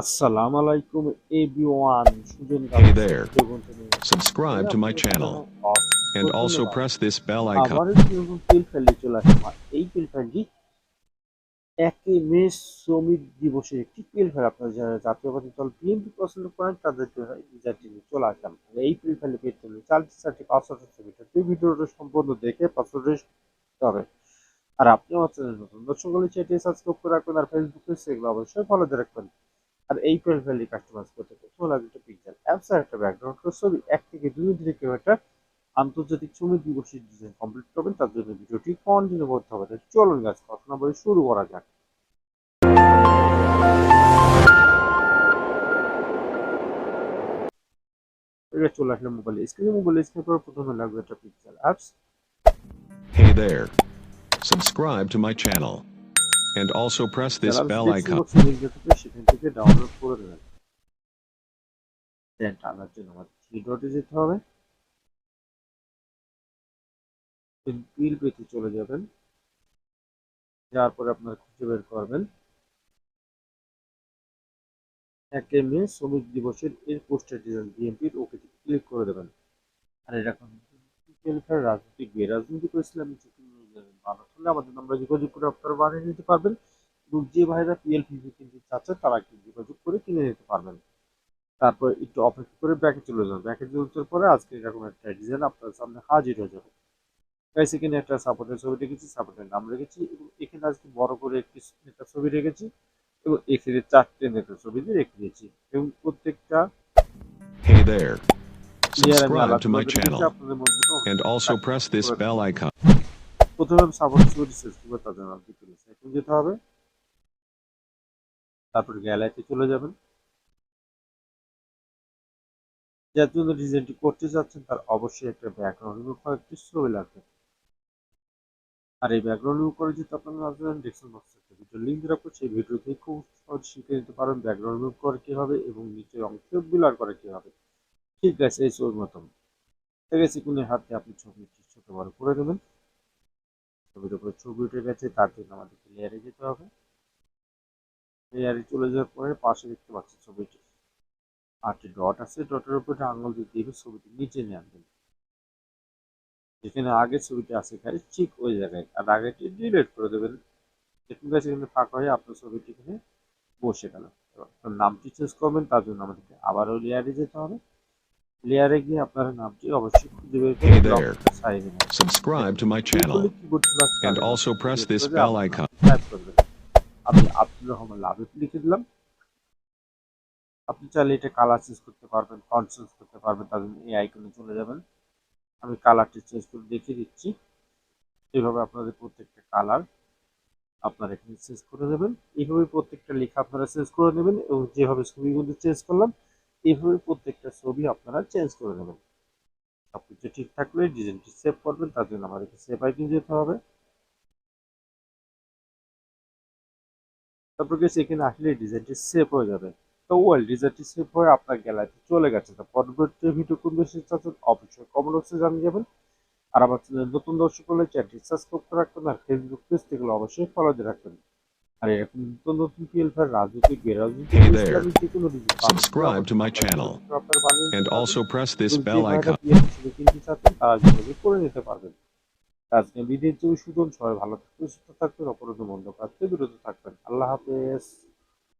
আসসালামু আলাইকুম everyone Sujan Hey there. Subscribe to my channel and also press this bell icon. আবার একটি নতুন পিল ফাইলে চলে আসলাম। এই পিল ফাইলটি একই মে শ্রমিক দিবসের একটি পিল ফাইল আপনারা যারা জাতীয় জাতীয়বাদী দল বিএনপি পছন্দ করেন তাদের জাতি নিয়ে চলে আসলাম। এই পিল ফাইলে পেতে হলে চারটি চারটি পাসওয়ার্ড আছে দুই ভিডিওটা সম্পূর্ণ দেখে পাসওয়ার্ড হবে। আর আপনি আমার চ্যানেল নতুন দর্শক হলে চ্যানেলটি সাবস্ক্রাইব করে রাখবেন। আর ফেসবুকে সেগুলো অবশ্যই ফলো দিয়ে রাখবেন। আর এই প্রোফাইলটি কাস্টমাইজ করতে প্রথমে লাগবে একটা পিকচার অ্যাপস আর একটা ব্যাকগ্রাউন্ড ছবি এক থেকে দুই মিনিট থেকে একটা আন্তর্জাতিক শ্রমিক দিবসের ডিজাইন কমপ্লিট করবেন। তার জন্য ভিডিওটি কন্টিনিউ করতে হবে। চলুন গাছ কথা না বলে শুরু করা যাক। এটা চলে আসলে মোবাইল স্ক্রিনে মোবাইল স্ক্রিনে পর প্রথমে লাগবে একটা picture apps Hey there. Subscribe to my channel and also press this bell icon. থেকে ডাউনলোড করে দেবেন দেন টানার জন্য আমাদের থ্রি ডটে যেতে হবে বিল পেতে চলে যাবেন। যাওয়ার পরে আপনারা খুঁজে বের করবেন। একে মে শ্রমিক দিবসের এর পোস্টার ডিজাইন বিএনপির ওকে ক্লিক করে দেবেন। আর এরকম রাজনৈতিক বেরাজনৈতিক ও ভালো হলে আমাদের আমরা যোগাযোগ করে আপনারা বানিয়ে নিতে পারবেন। এবং যে ভাইরা পিএলপিভি কিনতে চাচ্ছে তারা কিন্তু যোগাযোগ করে কিনে নিতে পারবেন। তারপর একটু অপেক্ষা করে ব্যাকে চলে যাবেন ব্যাকে চলে যাওয়ার পরে আজকে এরকম একটা ডিজাইন আপনার সামনে হাজির হয়ে যাবে। গাইস এখানে একটা সাপোর্টের ছবি রেখেছি সাপোর্টের নাম রেখেছি এবং এখানে আজকে বড় করে একটি নেতার ছবি রেখেছি এবং এখানে চারটে নেতার ছবি দিয়ে রেখে দিয়েছি এবং প্রত্যেকটা Hey there. Subscribe to my channel and also press this bell icon. প্রথমে ছবি তাদের যেতে হবে, তারপর গ্যালারিতে চলে যাবেন। যার জন্য ডিজাইনটি করতে যাচ্ছেন তার অবশ্যই একটা ব্যাকগ্রাউন্ড রিমুভ করা একটি ছবি লাগবে। আর এই ব্যাকগ্রাউন্ড রিমুভ করে যদি আপনারা আসবেন ডেস্কটপ বক্সে ভিডিও লিঙ্ক রাখব। সেই ভিডিও থেকে খুব সহজ শিখে নিতে পারেন ব্যাকগ্রাউন্ড রিমুভ করে কীভাবে এবং নিচের অংশ বিলার করে কীভাবে। ঠিক আছে, এই ছবির মতন। ঠিক আছে, কোনো হাতে আপনি ছবিটি ছোট বড় করে দেবেন। ছবির উপরে ছবি উঠে গেছে, তার জন্য আমাদেরকে লেয়ারে যেতে হবে। লেয়ারে চলে যাওয়ার পরে পাশে দেখতে পাচ্ছি ছবিটি। আটটি ডট আছে ডটের উপরে আঙুল দিয়ে দিয়ে ছবিটি নিচে নিয়ে আনবেন। যেখানে আগে ছবিটি আছে খালি ঠিক ওই জায়গায়। আর আগেটি ডিলিট করে দেবেন। দেখুন গাছ এখানে ফাঁকা হয়ে আপনার ছবিটি এখানে বসে গেল। নামটি চেঞ্জ করবেন, তার জন্য আমাদেরকে আবারও লেয়ারে যেতে হবে। লেয়ারে গিয়ে আপনার নামটি অবশ্যই খুঁজে বের করে. সাইডে নেবেন। Subscribe to my channel and also press this আমি আব্দুর রহমান লাভিফ লিখে দিলাম। আপনি চাইলে এটা কালার চেঞ্জ করতে পারবেন ফন্ট চেঞ্জ করতে পারবেন তার জন্য এই আইকনে চলে যাবেন। আমি কালারটি চেঞ্জ করে দেখিয়ে দিচ্ছি। এইভাবে আপনাদের প্রত্যেকটা কালার আপনারা এখানে চেঞ্জ করে দেবেন। এইভাবে প্রত্যেকটা লেখা আপনারা চেঞ্জ করে নেবেন এবং যেভাবে ছবিগুলো চেঞ্জ করলাম এইভাবে প্রত্যেকটা ছবি আপনারা চেঞ্জ করে নেবেন। সবকিছু ঠিক থাকলে ডিজাইনটি সেভ করবেন, তার জন্য আমাদেরকে সেভ আইকনে যেতে হবে। তারপর গেছে এখানে আসলে ডিজাইনটি সেভ হয়ে যাবে। তো ওয়েল ডিজাইনটি সেভ হয়ে আপনার গ্যালারিতে চলে গেছে। তো পরবর্তী ভিডিও কোন দেশে চাচ্ছেন অবশ্যই কমেন্ট বক্সে জানিয়ে যাবেন। আর আমার নতুন দর্শক হলে চ্যানেলটি সাবস্ক্রাইব করে রাখবেন, আর ফেসবুক পেজ থেকে অবশ্যই ফলো দিয়ে রাখবেন। আর এরকম নতুন নতুন পিএলফার রাজনৈতিক বেরাজনৈতিক Hey there. ইসলামিক যে কোনো ডিজাইন পাবেন। Subscribe to my channel আপনারা বানিয়ে নিতে and পারবেন। also press this bell icon. PLC হিসেবে কিনতে চাচ্ছেন তারা যোগাযোগ করে নিতে পারবেন জয় সুজন সবাই ভালো থাকবেন সুস্থ থাকবেন অপরাধ বন্ধ কাজ বিরত থাকবেন আল্লাহ হাফেজ